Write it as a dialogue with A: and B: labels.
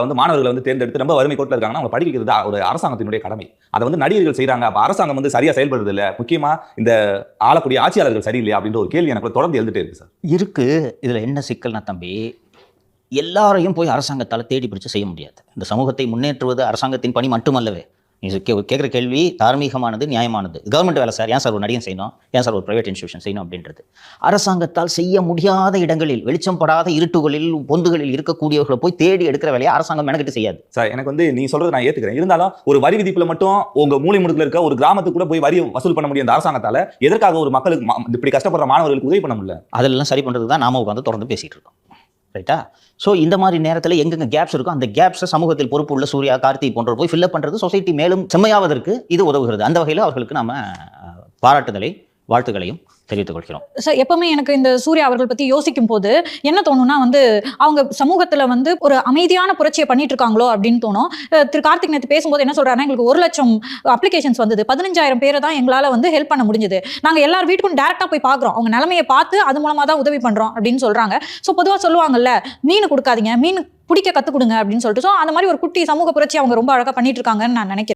A: வந்து மாணவர்களை வந்து தேர்ந்தெடுத்து ரொம்ப வறுமை கோட்டில் இருக்காங்கன்னா அவங்க படிக்க வைக்கிறது ஒரு அரசாங்கத்தினுடைய கடமை. அதை வந்து நடிகர்கள் செய்கிறாங்க அப்போ அரசாங்கம் வந்து சரியா செயல்படுறது இல்ல. முக்கியமா இந்த ஆளக்கூடிய ஆட்சியாளர்கள் சரியில்லையா அப்படின்ற ஒரு கேள்வி எனக்கு தொடர்ந்து எழுந்துட்டே இருக்கு சார்.
B: இருக்கு. இதில் என்ன சிக்கல்னா தம்பி எல்லாரையும் போய் அரசாங்கத்தால் தேடி பிடிச்சு செய்ய முடியாது. இந்த சமூகத்தை முன்னேற்றுவது அரசாங்கத்தின் பணி மட்டுமல்லவே. நீ கேட்குற கேள்வி தார்மீகமானது நியாயமானது. கவர்மெண்ட் வேலை சார். ஏன் சார் ஒரு நடிகன் செய்யணும்? ஏன் சார் ஒரு ப்ரைவேட் இன்ஸ்டியூஷன் செய்யணும் அப்படின்றது. அரசாங்கத்தால் செய்ய முடியாத இடங்களில் வெளிச்சம் படாத இருட்டுகளில் பொந்துகளில் இருக்கக்கூடியவர்களை போய் தேடி எடுக்கிற வேலையை அரசாங்கம் மெனக்கிட்டு செய்யாது.
A: சார் எனக்கு வந்து நீ சொல்றது நான் ஏத்துக்கிறேன். இருந்தாலும் ஒரு வரி விதிப்புல மட்டும் உங்க மூலை முடுக்குல இருக்க ஒரு கிராமத்துக்கு கூட போய் வரி வசூல் பண்ண முடியும் அரசாங்கத்தால எதற்காக ஒரு மக்களுக்கு இப்படி கஷ்டப்படுற மாணவர்களுக்கு உதவி பண்ண முடியல?
B: அதெல்லாம் சரி பண்ணுறதுக்கு தான் நாம உட்காந்து தொடர்ந்து பேசிகிட்டு இருக்கோம். ரைட்டா ஸோ இந்த மாதிரி நேரத்தில் எங்கெங்க கேப்ஸ் இருக்கோ அந்த கேப்ஸை சமூகத்தில் பொறுப்பு உள்ள சூர்யா கார்த்தி போன்றவர் போய் ஃபில்அப் பண்ணுறது சொசைட்டி மேலும் செம்மையாவதற்கு இது உதவுகிறது. அந்த வகையில் அவர்களுக்கு நம்ம பாராட்டுதலை வாழ்த்துக்களையும் தெரிவித்துக் கொள்கிறோம்.
C: சார் எப்பவுமே எனக்கு இந்த சூர்யா அவர்கள் பத்தி யோசிக்கும் போது என்ன தோணும்னா வந்து அவங்க சமூகத்துல வந்து ஒரு அமைதியான புரட்சியை பண்ணிட்டு இருக்காங்களோ அப்படின்னு தோணும். திரு கார்த்திக் நேத்து பேசும்போது என்ன சொல்றாருன்னா எங்களுக்கு ஒரு லட்சம் அப்ளிகேஷன்ஸ் வந்தது. பதினஞ்சாயிரம் பேரை தான் எங்களால வந்து ஹெல்ப் பண்ண முடிஞ்சது. நாங்க எல்லார் வீட்டுக்கும் டேரக்டா போய் பாக்குறோம். அவங்க நிலைமையை பார்த்து அது மூலமா தான் உதவி பண்றோம் அப்படின்னு சொல்றாங்க. ஸோ பொதுவா சொல்லுவாங்கல்ல மீன் கொடுக்காதீங்க மீன் பிடிக்க கற்றுக் கொடுங்க அப்படின்னு சொல்லிட்டு. ஸோ அந்த மாதிரி ஒரு குட்டி சமூக புரட்சி அவங்க ரொம்ப அழகா பண்ணிட்டு இருக்காங்கன்னு நான் நினைக்கிறேன்.